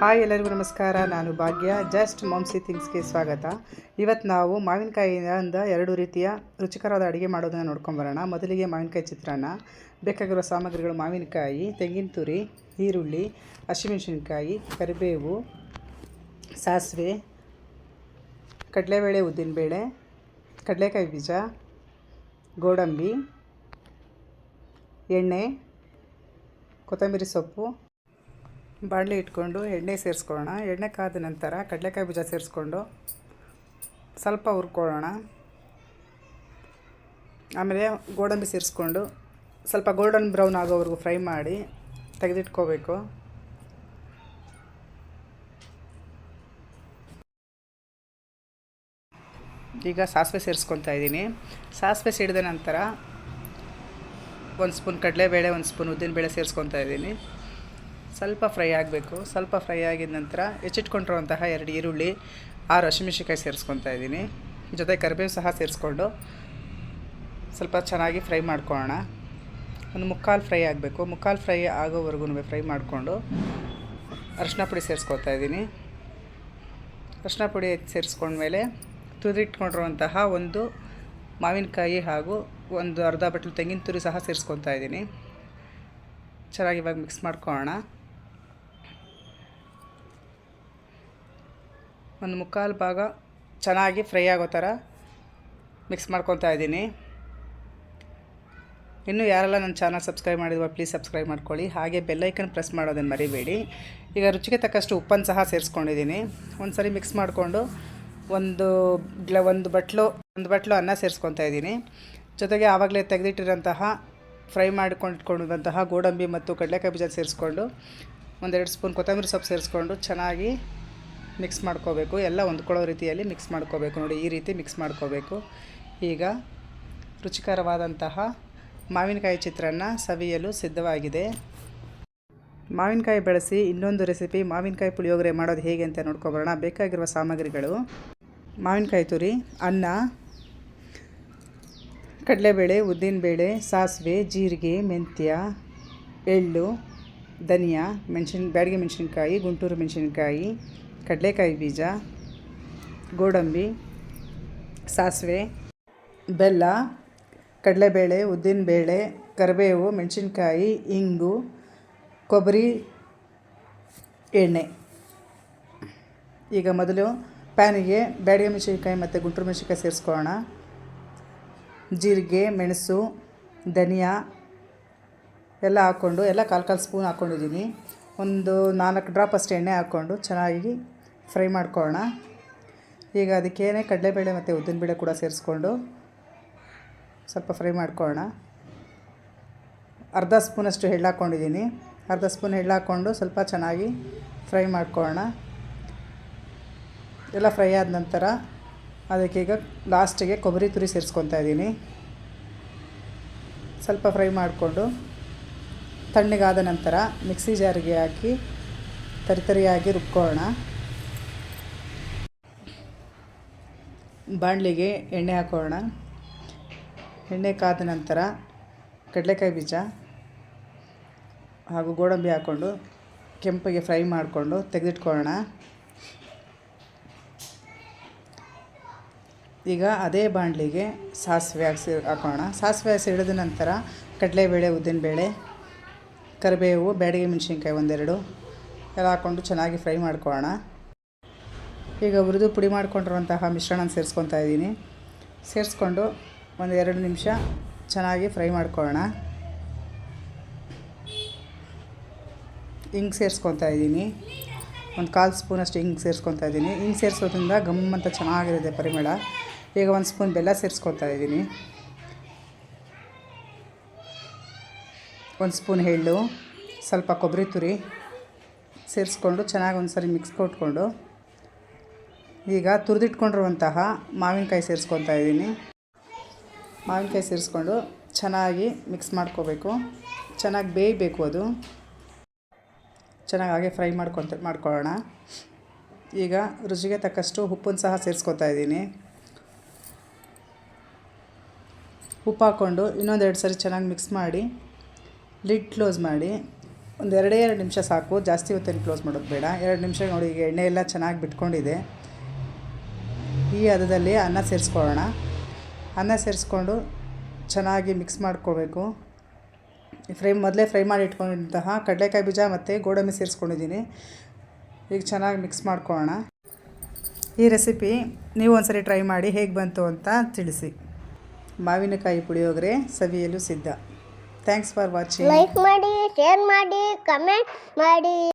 Hi ಎಲ್ಲರಿಗೂ ನಮಸ್ಕಾರ, ನಾನು ಭಾಗ್ಯ. ಜಸ್ಟ್ ಮಾಂಸಿ ಥಿಂಗ್ಸ್ಗೆ ಸ್ವಾಗತ. ಇವತ್ತು ನಾವು ಮಾವಿನಕಾಯಿಯಿಂದ ಎರಡು ರೀತಿಯ ರುಚಿಕರವಾದ ಅಡುಗೆ ಮಾಡೋದನ್ನು ನೋಡ್ಕೊಂಬರೋಣ. ಮೊದಲಿಗೆ ಮಾವಿನಕಾಯಿ ಚಿತ್ರಾನ್ನ ಬೇಕಾಗಿರುವ ಸಾಮಗ್ರಿಗಳು ಮಾವಿನಕಾಯಿ, ತೆಂಗಿನ ತುರಿ, ಈರುಳ್ಳಿ, ಹಸಿಮೆಣಸಿನಕಾಯಿ, ಕರಿಬೇವು, ಸಾಸಿವೆ, ಕಡಲೆಬೇಳೆ, ಉದ್ದಿನಬೇಳೆ, ಕಡಲೆಕಾಯಿ ಬೀಜ, ಗೋಡಂಬಿ, ಎಣ್ಣೆ, ಕೊತ್ತಂಬರಿ ಸೊಪ್ಪು ಬಾಣಲೆ ಇಟ್ಕೊಂಡು ಎಣ್ಣೆ ಸೇರಿಸ್ಕೊಳ್ಳೋಣ. ಎಣ್ಣೆ ಕಾದ ನಂತರ ಕಡಲೆಕಾಯಿ ಬೀಜ ಸೇರಿಸ್ಕೊಂಡು ಸ್ವಲ್ಪ ಹುರ್ಕೊಳ್ಳೋಣ. ಆಮೇಲೆ ಗೋಡಂಬಿ ಸೇರಿಸ್ಕೊಂಡು ಸ್ವಲ್ಪ ಗೋಲ್ಡನ್ ಬ್ರೌನ್ ಆಗೋವರೆಗೂ ಫ್ರೈ ಮಾಡಿ ತೆಗೆದಿಟ್ಕೋಬೇಕು. ಈಗ ಸಾಸಿವೆ ಸೇರಿಸ್ಕೊತಾ ಇದ್ದೀನಿ. ಸಾಸಿವೆ ಸಿಡಿದ ನಂತರ ಒಂದು ಸ್ಪೂನ್ ಕಡಲೆಬೇಳೆ, ಒಂದು ಸ್ಪೂನ್ ಉದ್ದಿನಬೇಳೆ ಸೇರಿಸ್ಕೊತಾ ಇದ್ದೀನಿ. ಸ್ವಲ್ಪ ಫ್ರೈ ಆಗಬೇಕು. ಸ್ವಲ್ಪ ಫ್ರೈ ಆಗಿದ ನಂತರ ಹೆಚ್ಚಿಟ್ಕೊಂಡಿರುವಂತಹ ಎರಡು ಈರುಳ್ಳಿ, ಆರು ಹಸಿಮೆಣ್ಸಿನ್ಕಾಯಿ ಸೇರಿಸ್ಕೊತಾ ಇದ್ದೀನಿ. ಜೊತೆ ಕರಿಬೇವು ಸಹ ಸೇರಿಸ್ಕೊಂಡು ಸ್ವಲ್ಪ ಚೆನ್ನಾಗಿ ಫ್ರೈ ಮಾಡ್ಕೊಳ್ಳೋಣ. ಒಂದು ಮುಕ್ಕಾಲು ಫ್ರೈ ಆಗಬೇಕು. ಮುಕ್ಕಾಲು ಫ್ರೈ ಆಗೋವರೆಗೂ ಫ್ರೈ ಮಾಡಿಕೊಂಡು ಅರಶಿನ ಪುಡಿ ಸೇರಿಸ್ಕೊತಾ ಇದ್ದೀನಿ. ಅರಶಿನ ಪುಡಿ ಸೇರಿಸ್ಕೊಂಡ್ಮೇಲೆ ತುದಿಟ್ಕೊಂಡಿರುವಂತಹ ಒಂದು ಮಾವಿನಕಾಯಿ ಹಾಗೂ ಒಂದು ಅರ್ಧ ಬಟ್ಲು ತೆಂಗಿನ ತುರಿ ಸಹ ಸೇರಿಸ್ಕೊತಾ ಇದ್ದೀನಿ. ಚೆನ್ನಾಗಿ ಇವಾಗ ಮಿಕ್ಸ್ ಮಾಡ್ಕೊಳ್ಳೋಣ. ಒಂದು ಮುಕ್ಕಾಲು ಭಾಗ ಚೆನ್ನಾಗಿ ಫ್ರೈ ಆಗೋ ಥರ ಮಿಕ್ಸ್ ಮಾಡ್ಕೊತಾ ಇದ್ದೀನಿ. ಇನ್ನೂ ಯಾರೆಲ್ಲ ನನ್ನ ಚಾನಲ್ ಸಬ್ಸ್ಕ್ರೈಬ್ ಮಾಡಿದ್ವ ಪ್ಲೀಸ್ ಸಬ್ಸ್ಕ್ರೈಬ್ ಮಾಡ್ಕೊಳ್ಳಿ. ಹಾಗೆ ಬೆಲ್ಲೈಕನ್ ಪ್ರೆಸ್ ಮಾಡೋದನ್ನು ಮರಿಬೇಡಿ. ಈಗ ರುಚಿಗೆ ತಕ್ಕಷ್ಟು ಉಪ್ಪನ್ನು ಸಹ ಸೇರಿಸ್ಕೊಂಡಿದ್ದೀನಿ. ಒಂದು ಸರಿ ಮಿಕ್ಸ್ ಮಾಡಿಕೊಂಡು ಒಂದು ಗ್ಲ, ಒಂದು ಬಟ್ಲು ಒಂದು ಬಟ್ಲು ಅನ್ನ ಸೇರಿಸ್ಕೊತಾ ಇದ್ದೀನಿ. ಜೊತೆಗೆ ಆವಾಗಲೇ ತೆಗೆದಿಟ್ಟಿರೋಂತಹ ಫ್ರೈ ಮಾಡಿಕೊಂಡಿಟ್ಕೊಂಡಿರುವಂತಹ ಗೋಡಂಬಿ ಮತ್ತು ಕಡಲೆಕಾಯಿ ಬೀಜ ಸೇರಿಸ್ಕೊಂಡು ಒಂದೆರಡು ಸ್ಪೂನ್ ಕೊತ್ತಂಬರಿ ಸೊಪ್ಪು ಸೇರಿಸ್ಕೊಂಡು ಚೆನ್ನಾಗಿ ಮಿಕ್ಸ್ ಮಾಡ್ಕೋಬೇಕು. ಎಲ್ಲ ಹೊಂದ್ಕೊಳ್ಳೋ ರೀತಿಯಲ್ಲಿ ಮಿಕ್ಸ್ ಮಾಡ್ಕೋಬೇಕು. ನೋಡಿ, ಈ ರೀತಿ ಮಿಕ್ಸ್ ಮಾಡ್ಕೋಬೇಕು. ಈಗ ರುಚಿಕರವಾದಂತಹ ಮಾವಿನಕಾಯಿ ಚಿತ್ರಾನ್ನ ಸವಿಯಲು ಸಿದ್ಧವಾಗಿದೆ. ಮಾವಿನಕಾಯಿ ಬಳಸಿ ಇನ್ನೊಂದು ರೆಸಿಪಿ ಮಾವಿನಕಾಯಿ ಪುಳಿಯೋಗರೆ ಮಾಡೋದು ಹೇಗೆ ಅಂತ ನೋಡ್ಕೊಬರೋಣ. ಬೇಕಾಗಿರುವ ಸಾಮಗ್ರಿಗಳು. ಮಾವಿನಕಾಯಿ ತುರಿ, ಅನ್ನ, ಕಡಲೆಬೇಳೆ, ಉದ್ದಿನಬೇಳೆ, ಸಾಸಿವೆ, ಜೀರಿಗೆ, ಮೆಂತ್ಯ, ಎಳ್ಳು, ಧನಿಯಾ, ಮೆಣಸಿನ, ಬ್ಯಾಡಿಗೆ ಮೆಣಸಿನ್ಕಾಯಿ, ಗುಂಟೂರು ಮೆಣಸಿನ್ಕಾಯಿ ಕಡಲೆಕಾಯಿ ಬೀಜ, ಗೋಡಂಬಿ, ಸಾಸಿವೆ, ಬೆಲ್ಲ, ಕಡಲೆಬೇಳೆ, ಉದ್ದಿನಬೇಳೆ, ಕರಿಬೇವು, ಮೆಣಸಿನ್ಕಾಯಿ, ಇಂಗು, ಕೊಬ್ಬರಿ, ಎಣ್ಣೆ. ಈಗ ಮೊದಲು ಪ್ಯಾನಿಗೆ ಬ್ಯಾಡಿಗೆ ಮೆಣಸಿನ್ಕಾಯಿ ಮತ್ತು ಗುಂಟೂರು ಮೆಣಸಿನ್ಕಾಯಿ ಸೇರಿಸ್ಕೊಳ್ಳೋಣ. ಜೀರಿಗೆ, ಮೆಣಸು, ಧನಿಯಾ ಎಲ್ಲ ಹಾಕ್ಕೊಂಡು, ಎಲ್ಲ ಕಾಲು ಕಾಲು ಸ್ಪೂನ್ ಹಾಕ್ಕೊಂಡಿದ್ದೀನಿ. ಒಂದು ನಾಲ್ಕು ಡ್ರಾಪ್ ಅಷ್ಟು ಎಣ್ಣೆ ಹಾಕ್ಕೊಂಡು ಚೆನ್ನಾಗಿ ಫ್ರೈ ಮಾಡ್ಕೊಳ್ಳೋಣ. ಈಗ ಅದಕ್ಕೇನೆ ಕಡಲೆಬೇಳೆ ಮತ್ತು ಉದ್ದಿನಬೇಳೆ ಕೂಡ ಸೇರಿಸ್ಕೊಂಡು ಸ್ವಲ್ಪ ಫ್ರೈ ಮಾಡ್ಕೊಳ್ಳೋಣ. ಅರ್ಧ ಸ್ಪೂನಷ್ಟು ಎಳ್ಳು ಹಾಕ್ಕೊಂಡಿದ್ದೀನಿ. ಅರ್ಧ ಸ್ಪೂನ್ ಎಳ್ಳು ಹಾಕ್ಕೊಂಡು ಸ್ವಲ್ಪ ಚೆನ್ನಾಗಿ ಫ್ರೈ ಮಾಡ್ಕೊಳ್ಳೋಣ. ಎಲ್ಲ ಫ್ರೈ ಆದ ನಂತರ ಅದಕ್ಕೆ ಈಗ ಲಾಸ್ಟಿಗೆ ಕೊಬ್ಬರಿ ತುರಿ ಸೇರಿಸ್ಕೊತಾ ಇದ್ದೀನಿ. ಸ್ವಲ್ಪ ಫ್ರೈ ಮಾಡಿಕೊಂಡು ತಣ್ಣಗಾದ ನಂತರ ಮಿಕ್ಸಿ ಜಾರಿಗೆ ಹಾಕಿ ತರಿತರಿಯಾಗಿ ರುಬ್ಕೊಳ್ಳೋಣ. ಬಾಣಲಿಗೆ ಎಣ್ಣೆ ಹಾಕೋಣ. ಎಣ್ಣೆ ಕಾದ ನಂತರ ಕಡಲೆಕಾಯಿ ಬೀಜ ಹಾಗೂ ಗೋಡಂಬಿ ಹಾಕ್ಕೊಂಡು ಕೆಂಪಗೆ ಫ್ರೈ ಮಾಡಿಕೊಂಡು ತೆಗೆದಿಟ್ಕೊಳ್ಳೋಣ. ಈಗ ಅದೇ ಬಾಣಲಿಗೆ ಸಾಸಿವೆ ಹಾಕ್ಸಿ ಹಾಕೋಣ. ಸಾಸಿವೆ ಸಿಡಿದ ನಂತರ ಕಡಲೆಬೇಳೆ, ಉದ್ದಿನಬೇಳೆ, ಕರಿಬೇವು, ಬ್ಯಾಡಿಗೆ ಮೆಣಸಿನ್ಕಾಯಿ ಒಂದೆರಡು ಎಲ್ಲ ಹಾಕ್ಕೊಂಡು ಚೆನ್ನಾಗಿ ಫ್ರೈ ಮಾಡ್ಕೊಳ್ಳೋಣ. ಈಗ ಹುರಿದು ಪುಡಿ ಮಾಡ್ಕೊಂಡಿರುವಂತಹ ಮಿಶ್ರಣ ಸೇರಿಸ್ಕೊತಾ ಇದ್ದೀನಿ. ಸೇರಿಸ್ಕೊಂಡು ಒಂದು ಎರಡು ನಿಮಿಷ ಚೆನ್ನಾಗಿ ಫ್ರೈ ಮಾಡ್ಕೊಳ್ಳೋಣ. ಹಿಂಗೆ ಸೇರಿಸ್ಕೊತಾ ಇದ್ದೀನಿ. ಒಂದು ಕಾಲು ಸ್ಪೂನಷ್ಟು ಹಿಂಗೆ ಸೇರಿಸ್ಕೊತಾ ಇದ್ದೀನಿ. ಹಿಂಗೆ ಸೇರಿಸೋದ್ರಿಂದ ಗಮ್ ಅಂತ ಚೆನ್ನಾಗಿರುತ್ತೆ ಪರಿಮಳ. ಈಗ ಒಂದು ಸ್ಪೂನ್ ಬೆಲ್ಲ ಸೇರಿಸ್ಕೊತಾ ಇದ್ದೀನಿ. ಒಂದು ಸ್ಪೂನ್ ಎಳ್ಳು, ಸ್ವಲ್ಪ ಕೊಬ್ಬರಿ ತುರಿ ಸೇರಿಸ್ಕೊಂಡು ಚೆನ್ನಾಗಿ ಒಂದು ಸರಿ ಮಿಕ್ಸ್ ಕೊಟ್ಕೊಂಡು ಈಗ ತುರಿದಿಟ್ಕೊಂಡಿರುವಂತಹ ಮಾವಿನಕಾಯಿ ಸೇರಿಸ್ಕೊತಾ ಇದ್ದೀನಿ. ಮಾವಿನಕಾಯಿ ಸೇರಿಸ್ಕೊಂಡು ಚೆನ್ನಾಗಿ ಮಿಕ್ಸ್ ಮಾಡ್ಕೋಬೇಕು. ಚೆನ್ನಾಗಿ ಬೇಯಬೇಕು ಅದು. ಚೆನ್ನಾಗಿ ಹಾಗೆ ಫ್ರೈ ಮಾಡ್ಕೊತ, ಮಾಡ್ಕೊಳ್ಳೋಣ. ಈಗ ರುಚಿಗೆ ತಕ್ಕಷ್ಟು ಉಪ್ಪನ್ನು ಸಹ ಸೇರಿಸ್ಕೊತಾ ಇದ್ದೀನಿ. ಉಪ್ಪು ಹಾಕ್ಕೊಂಡು ಇನ್ನೊಂದೆರಡು ಸರಿ ಚೆನ್ನಾಗಿ ಮಿಕ್ಸ್ ಮಾಡಿ ಲಿಡ್ ಕ್ಲೋಸ್ ಮಾಡಿ, ಒಂದು ಎರಡೇ ಎರಡು ನಿಮಿಷ ಸಾಕು. ಜಾಸ್ತಿ ಹೊತ್ತೇನು ಕ್ಲೋಸ್ ಮಾಡೋದು ಬೇಡ. ಎರಡು ನಿಮಿಷ ನೋಡಿ ಈಗ ಎಣ್ಣೆ ಎಲ್ಲ ಚೆನ್ನಾಗಿ ಬಿಟ್ಕೊಂಡಿದೆ. ಈ ಹದದಲ್ಲಿ ಅನ್ನ ಸೇರಿಸ್ಕೊಳ್ಳೋಣ. ಅನ್ನ ಸೇರಿಸ್ಕೊಂಡು ಚೆನ್ನಾಗಿ ಮಿಕ್ಸ್ ಮಾಡ್ಕೋಬೇಕು. ಫ್ರೈ ಮೊದಲೇ ಫ್ರೈ ಮಾಡಿ ಇಟ್ಕೊಂಡಿದ್ದಂತಹ ಕಡಲೆಕಾಯಿ ಬೀಜ ಮತ್ತು ಗೋಡಂಬಿ ಸೇರಿಸ್ಕೊಂಡಿದ್ದೀನಿ. ಈಗ ಚೆನ್ನಾಗಿ ಮಿಕ್ಸ್ ಮಾಡ್ಕೊಳ್ಳೋಣ. ಈ ರೆಸಿಪಿ ನೀವು ಒಂದ್ಸರಿ ಟ್ರೈ ಮಾಡಿ ಹೇಗೆ ಬಂತು ಅಂತ ತಿಳಿಸಿ. ಮಾವಿನಕಾಯಿ ಪುಳಿಯೋಗರೆ ಸವಿಯಲು ಸಿದ್ಧ. ಥ್ಯಾಂಕ್ಸ್ ಫಾರ್ ವಾಚಿಂಗ್ ಲೈಕ್ ಮಾಡಿ ಶೇರ್ ಮಾಡಿ ಕಮೆಂಟ್ ಮಾಡಿ.